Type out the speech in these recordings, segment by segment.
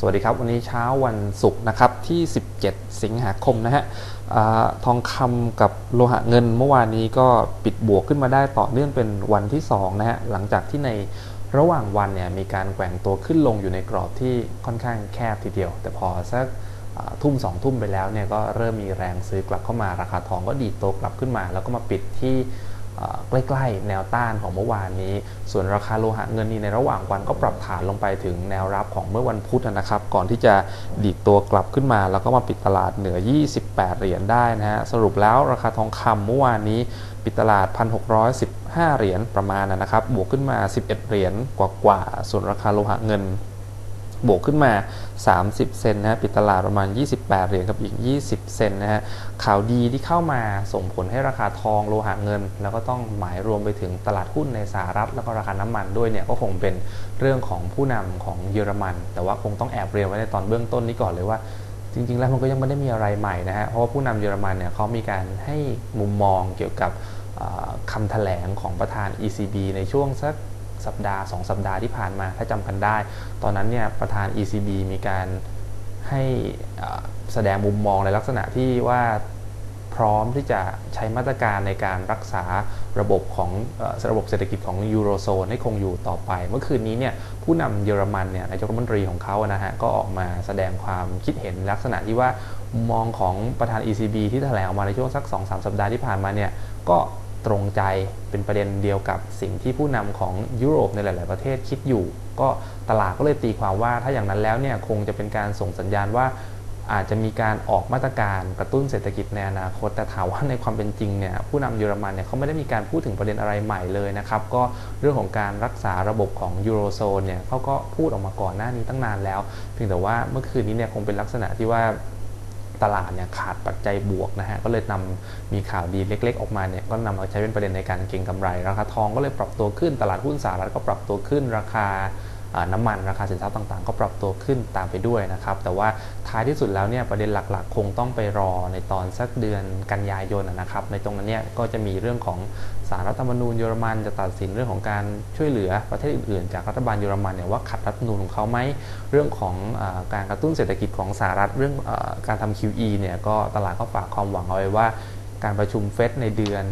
สวัสดีครับ วันนี้เช้าวันศุกร์นะครับที่ 17 สิงหาคมนะฮะอทองคำกับโลหะเงินเมื่อวานนี้ก็ปิดบวกขึ้นมาได้ต่อเนื่องเป็นวันที่2นะฮะหลังจากที่ในระหว่างวันเนี่ยมีการแกว่งตัวขึ้นลงอยู่ในกรอบที่ค่อนข้างแคบทีเดียว แต่พอสักทุ่มสองทุ่มไปแล้วเนี่ยก็เริ่มมีแรงซื้อกลับเข้ามาราคาทองก็ดีดตัวกลับขึ้นมา แล้วก็มาปิดที่ ใกล้ๆ แนวต้านของเมื่อวานนี้ ส่วนราคาโลหะเงินนี่ในระหว่างวันก็ปรับฐานลงไปถึงแนวรับของเมื่อวันพุธนะครับ ก่อนที่จะดีดตัวกลับขึ้นมา แล้วก็มาปิดตลาดเหนือ 28 เหรียญได้นะฮะ สรุปแล้วราคาทองคำเมื่อวานนี้ปิดตลาด 1,615 เหรียญประมาณนะครับ บวกขึ้นมา 11 เหรียญกว่าๆ ส่วนราคาโลหะเงิน บวกขึ้นมา 30 เซนนะปิดตลาดประมาณ 28 เหรียญกับอีก 20 เซนนะฮะข่าวดีที่เข้ามาส่งผลให้ราคาทองโลหะเงิน แล้วก็ต้องหมายรวมไปถึงตลาดหุ้นในสหรัฐ แล้วก็ราคาน้ำมันด้วยเนี่ยก็คงเป็นเรื่องของผู้นำของเยอรมัน แต่ว่าคงต้องแอบเรียนไว้ในตอนเบื้องต้นนี้ก่อนเลยว่าจริงๆ แล้วมันก็ยังไม่ได้มีอะไรใหม่นะฮะ เพราะว่าผู้นำเยอรมันเนี่ยเขามีการให้มุมมองเกี่ยวกับคำแถลงของประธาน ECB ในช่วงสัก สัปดาห์ 2 สัปดาห์ที่ผ่านมาถ้าจำกันได้ ตอนนั้นเนี่ยประธาน ECB มีการให้แสดงมุมมองในลักษณะที่ว่าพร้อมที่จะใช้มาตรการในการรักษาระบบของระบบเศรษฐกิจของยูโรโซนให้คงอยู่ต่อไป เมื่อคืนนี้เนี่ยผู้นำเยอรมันเนี่ยนายกรัฐมนตรีของเขานะฮะก็ออกมาแสดงความคิดเห็นลักษณะที่ว่ามุมมองของประธาน ECB ที่แถลงออกมาในช่วงสัก 2-3 สัปดาห์ที่ผ่านมาเนี่ยก็ ตรงใจเป็นประเด็นเดียวกับสิ่งที่ผู้นำของยุโรปในหลาย ๆ ประเทศคิดอยู่ ก็ตลาดก็เลยตีความว่าถ้าอย่างนั้นแล้วเนี่ยคงจะเป็นการส่งสัญญาณว่าอาจจะมีการออกมาตรการกระตุ้นเศรษฐกิจในอนาคต แต่ถามว่าในความเป็นจริงเนี่ยผู้นำเยอรมันเนี่ยเขาไม่ได้มีการพูดถึงประเด็นอะไรใหม่เลยนะครับ ก็เรื่องของการรักษาระบบของยูโรโซนเนี่ยเขาก็พูดออกมาก่อนหน้านี้ตั้งนานแล้ว เพียงแต่ว่าเมื่อคืนนี้เนี่ยคงเป็นลักษณะที่ว่า ตลาดเนี่ยขาดปัจจัยบวกนะฮะก็เลยนำมีข่าวดีเล็ก ๆ ออกมาเนี่ยก็นำมาใช้เป็นประเด็นในการเก็งกำไร ราคาทองก็เลยปรับตัวขึ้นตลาดหุ้นสหรัฐก็ปรับตัวขึ้นราคา น้ำมันราคาสินทรัพย์ต่างๆ ก็ปรับตัวขึ้นตามไปด้วยนะครับ แต่ว่าท้ายที่สุดแล้วเนี่ยประเด็นหลักๆ คงต้องไปรอในตอนสักเดือนกันยายนนะครับ ในตรงนั้นเนี่ยก็จะมีเรื่องของสารรัฐธรรมนูญเยอรมันจะตัดสินเรื่องของการช่วยเหลือประเทศอื่นๆ จากรัฐบาลเยอรมันเนี่ยว่าขัดรัฐธรรมนูญของเขาไหมเรื่องของอการกระตุ้นเศรษฐกิจของสหรัฐเรื่องอการทำ QE เนี่ยก็ตลาดก็ฝากความหวังเอาไว้ว่า การประชุมเฟดในเดือน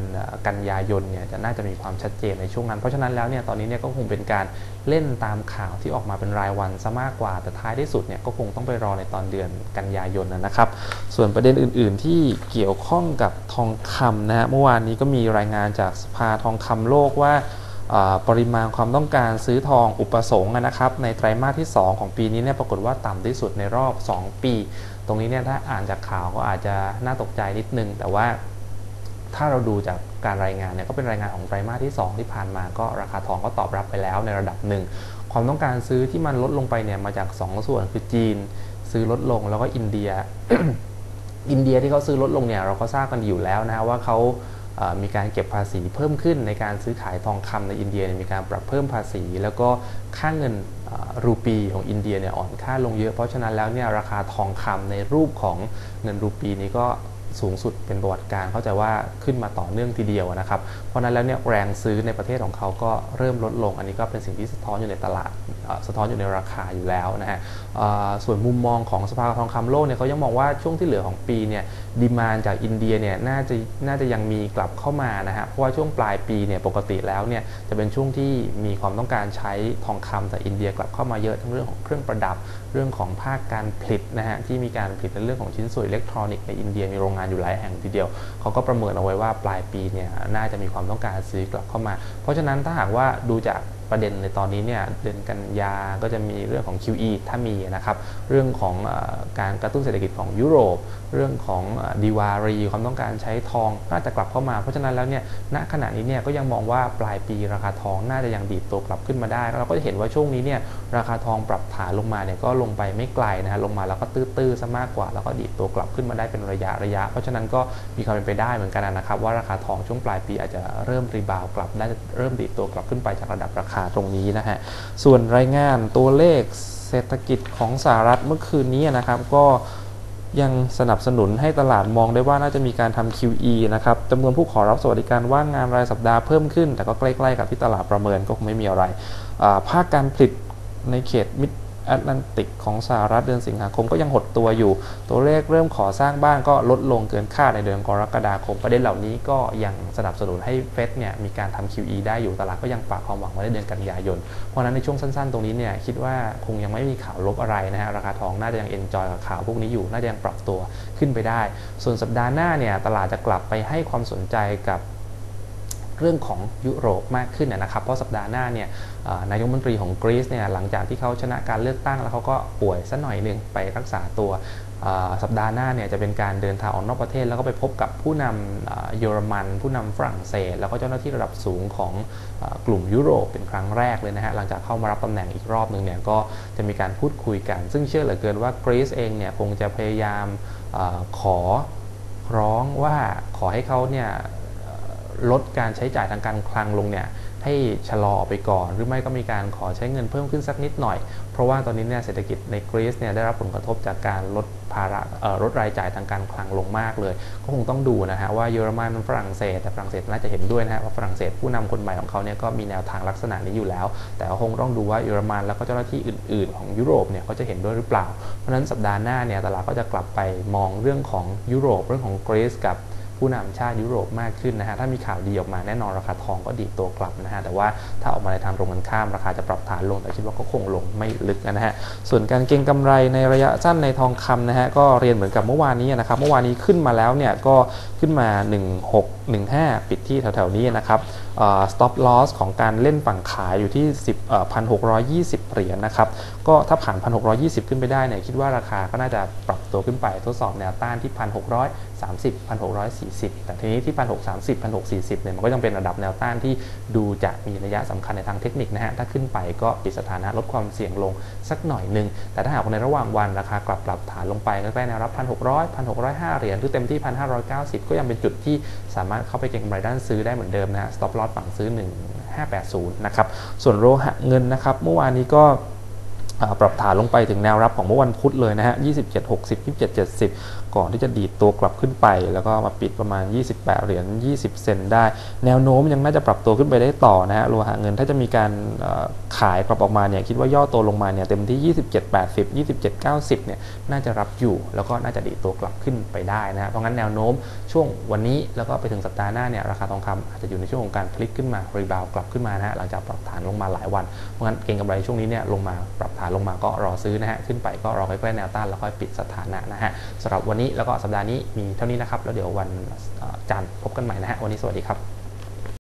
กันยายนเนี่ยจะน่าจะมีความชัดเจนในช่วงนั้น เพราะฉะนั้นแล้วเนี่ยตอนนี้เนี่ยก็คงเป็นการเล่นตามข่าวที่ออกมาเป็นรายวันซะมากกว่า แต่ท้ายที่สุดเนี่ยก็คงต้องไปรอในตอนเดือนกันยายนนะครับ ส่วนประเด็นอื่น ๆ ที่เกี่ยวข้องกับทองคำนะฮะเมื่อวานนี้ก็มีรายงานจากสภาทองคำโลกว่าอ่าปริมาณความต้องการซื้อทองอุปสงค์นะครับในไตรมาสที่ 2 ของปีนี้เนี่ยปรากฏว่าต่ำที่สุดในรอบ 2 ปี ตรงนี้เนี่ยถ้าอ่านจากข่าวก็อาจจะน่าตกใจนิดนึง แต่ว่า ถ้าเราดูจากการรายงานเนี่ยก็เป็นรายงานของไตรมาสที่ 2 ที่ผ่านมาก็ราคาทองก็ตอบรับไปแล้วในระดับหนึ่ง ความต้องการซื้อที่มันลดลงไปเนี่ยมาจาก 2 ส่วนคือจีน ซื้อลดลงแล้วก็อินเดีย อินเดียที่เขาซื้อลดลงเนี่ยเราก็ทราบกันอยู่แล้วนะว่าเขาเอ่อมีการเก็บภาษีเพิ่มขึ้นในการซื้อขายทองคำในอินเดียมีการปรับเพิ่มภาษี แล้วก็ค่าเงินรูปีของอินเดียเนี่ยอ่อนค่าลงเยอะเพราะฉะนั้นแล้วเนี่ยราคาทองคำในรูปของเงินรูปีนี้ก็ สูงสุดเป็นประวัติการเข้าใจว่าขึ้นมาต่อเนื่องทีเดียวนะครับ เพราะนั้นแล้วเนี่ยแรงซื้อในประเทศของเขาก็เริ่มลดลง อันนี้ก็เป็นสิ่งที่สะท้อนอยู่ในตลาดสะท้อนอยู่ในราคาอยู่แล้วนะฮะส่วนมุมมองของสภาทองคำโลกเนี่ยเขายังมองว่าช่วงที่เหลือของปีเนี่ยดีมานจากอินเดียเนี่ยน่าจะน่าจะยังมีกลับเข้ามานะฮะเพราะว่าช่วงปลายปีเนี่ยปกติแล้วเนี่ยจะเป็นช่วงที่มีความต้องการใช้ทองคำจากอินเดียกลับเข้ามาเยอะทั้งเรื่องของเครื่องประดับเรื่องของภาคการผลิตนะฮะที่มีการผลิตในเรื่องของชิ้นส่วนอิเล็กทรอนิกส์ในอินเดียมีโรงงานอยู่หลายแห่งทีเดียวเขาก็ประเมินเอาไว้ว่าปลายปีเนี่ยน่าจะมีความต้องการซื้อกลับเข้ามา เพราะฉะนั้นถ้าหากว่าดูจาก ประเด็นในตอนนี้เนี่ยเดือนกันยาก็จะมีเรื่องของ QE ถ้ามีนะครับเรื่องของอการกระตุ้นเศรษฐกิจของยุโรป เรื่องของดีวารีความต้องการใช้ทองน่าจะกลับเข้ามาเพราะฉะนั้นแล้วเนี่ยณขณะนี้เนี่ยก็ยังมองว่าปลายปีราคาทองน่าจะยังดีดตัวกลับขึ้นมาได้เราก็จะเห็นว่าช่วงนี้เนี่ยราคาทองปรับฐานลงมาเนี่ยก็ลงไปไม่ไกลนะฮะลงมาแล้วก็ตื้อๆซะมากกว่า แล้วก็ดีดตัวกลับขึ้นมาได้เป็นระยะระยะ เพราะฉะนั้นก็มีความเป็นไปได้เหมือนกันนะครับ ว่าราคาทองช่วงปลายปีอาจจะเริ่มรีบาวกลับได้เริ่มดีดตัวกลับขึ้นไปจากระดับราคาตรงนี้นะฮะ ส่วนรายงานตัวเลขเศรษฐกิจของสหรัฐเมื่อคืนนี้นะครับ ก็ยังสนับสนุนให้ตลาดมองได้ว่าน่าจะมีการทำ QE นะครับจำนวนผู้ขอรับสวัสดิการว่างงานรายสัปดาห์เพิ่มขึ้น แต่ก็ใกล้ๆกับที่ตลาดประเมินก็คงไม่มีอะไร ภาคการผลิตในเขตมิด แอตแลนติกของสหรัฐเดือนสิงหาคมก็ยังหดตัวอยู่ ตัวเลขเริ่มขอสร้างบ้านก็ลดลงเกินคาดในเดือนกรกฎาคม ประเด็นเหล่านี้ก็ยังสนับสนุนให้เฟดเนี่ยมีการทำ QE ได้อยู่ตลาดก็ยังฝากความหวังไว้ในเดือนกันยายน เพราะฉะนั้นในช่วงสั้นๆ ตรงนี้เนี่ยคิดว่าคงยังไม่มีข่าวลบอะไรนะฮะราคาทองน่าจะยังเอนจอยกับข่าวพวกนี้อยู่น่าจะยังปรับตัวขึ้นไปได้ ส่วนสัปดาห์หน้าเนี่ยตลาดจะกลับไปให้ความสนใจกับ เรื่องของยุโรปมากขึ้นนะครับ เพราะสัปดาห์หน้าเนี่ยนายกรัฐมนตรีของกรีซเนี่ยหลังจากที่เขาชนะการเลือกตั้งแล้วเขาก็ป่วยสัหน่อยหนึ่งไปรักษาตัวสัปดาห์หน้าเนี่ยจะเป็นการเดินทางออกนอกประเทศ แล้วก็ไปพบกับผู้นำเยอรมัน ผู้นำฝรั่งเศส แล้วก็เจ้าหน้าที่ระดับสูงของกลุ่มยุโรปเป็นครั้งแรกเลยนะฮะหลังจากเข้ามารับตำแหน่งอีกรอบหนึ่งเนี่ยก็จะมีการพูดคุยกัน ซึ่งเชื่อเหลือเกินว่ากรีซเองเนี่ยคงจะพยายามอขอร้องว่าขอให้เขาเนี่ย ลดการใช้จ่ายทางการคลังลงเนี่ยให้ชะลอออกไปก่อน หรือไม่ก็มีการขอใช้เงินเพิ่มขึ้นสักนิดหน่อย เพราะว่าตอนนี้เนี่ยเศรษฐกิจในกรีซเนี่ยได้รับผลกระทบจากการลดภาระลดรายจ่ายทางการคลังลงมากเลย ก็คงต้องดูนะฮะว่าเยอรมันฝรั่งเศสแต่ฝรั่งเศสน่าจะเห็นด้วยนะฮะว่าฝรั่งเศสผู้นำคนใหม่ของเขาเนี่ยก็มีแนวทางลักษณะนี้อยู่แล้ว แต่คงต้องดูว่าเยอรมันแล้วก็เจ้าหน้าที่อื่น ๆ ของยุโรปเนี่ยเขาจะเห็นด้วยหรือเปล่า เพราะฉะนั้นสัปดาห์หน้าเนี่ยตลาดก็จะกลับไปมองเรื่องของยุโรปเรื่องของกรีซกับ ผู้นำชาติยุโรปมากขึ้นนะฮะถ้ามีข่าวดีออกมาแน่นอนราคาทองก็ดีตัวกลับนะฮะแต่ว่าถ้าออกมาในทางตรงกันข้ามราคาจะปรับฐานลงแต่คิดว่าก็คงลงไม่ลึกนะฮะส่วนการเก็งกำไรในระยะสั้นในทองคำนะฮะก็เรียนเหมือนกับเมื่อวานนี้นะครับเมื่อวานนี้ขึ้นมาแล้วเนี่ยก็ขึ้นมา 1615 ปิดที่แถวๆนี้นะครับ stop loss ของการเล่นฝั่งขายอยู่ที่ 10 1,620 เหรียญนะครับ ก็ถ้าผ่าน 1,620 ขึ้นไปได้เนี่ยคิดว่าราคาก็น่าจะปรับตัวขึ้นไปทดสอบแนวต้านที่ 1,630 1,640แต่ทีนี้ที่ 1,630 1,640 เนี่ยมันก็ยังเป็นระดับแนวต้านที่ดูจะมีระยะสำคัญในทางเทคนิคนะฮะ ถ้าขึ้นไปก็ปิดสถานะลดความเสี่ยงลงสักหน่อยหนึ่ง แต่ถ้าหากในระหว่างวันราคากลับปรับฐานลงไปใกล้ๆแนวรับ 1,600 1,605 เหรียญหรือเต็มที่ 1,590 ก็ยังเป็นจุดที่สามารถเข้าไปเก็งกำไรด้านซื้อได้เหมือนเดิมนะฮะ stop loss ฝั่งซื้อ 1580 นะครับ ส่วนโลหะเงินนะครับ เมื่อวานนี้ก็ ปรับฐานลงไปถึงแนวรับของเมื่อวันพุธเลยนะฮะ 27 60 27 70 ก่อนที่จะดีดตัวกลับขึ้นไป แล้วก็มาปิดประมาณ 28 เหรียญ 20 เซนได้ แนวโน้มยังน่าจะปรับตัวขึ้นไปได้ต่อนะฮะ โลหะเงินถ้าจะมีการขายกลับออกมาเนี่ย คิดว่าย่อตัวลงมาเนี่ยเต็มที่ 27 80 27 90 เนี่ย น่าจะรับอยู่ แล้วก็น่าจะดีดตัวกลับขึ้นไปได้นะฮะ เพราะงั้นแนวโน้มช่วงวันนี้แล้วก็ไปถึงสัปดาห์หน้าเนี่ย ราคาทองคำอาจจะอยู่ในช่วงของการพลิกขึ้นมา รีบาวกลับขึ้นมานะฮะ หลังจากปรับฐานลงมาหลายวัน เพราะงั้นเก็งกำไรช่วงนี้เนี่ยลงมาปรับฐานลงมาก็รอซื้อนะฮะ ขึ้นไปก็รอใกล้ๆแนวต้านแล้วค่อยปิดสถานะนะฮะสำหรับวันนี้แล้วก็สัปดาห์นี้มีเท่านี้นะครับ แล้วเดี๋ยววันจันทร์พบกันใหม่นะฮะ วันนี้สวัสดีครับ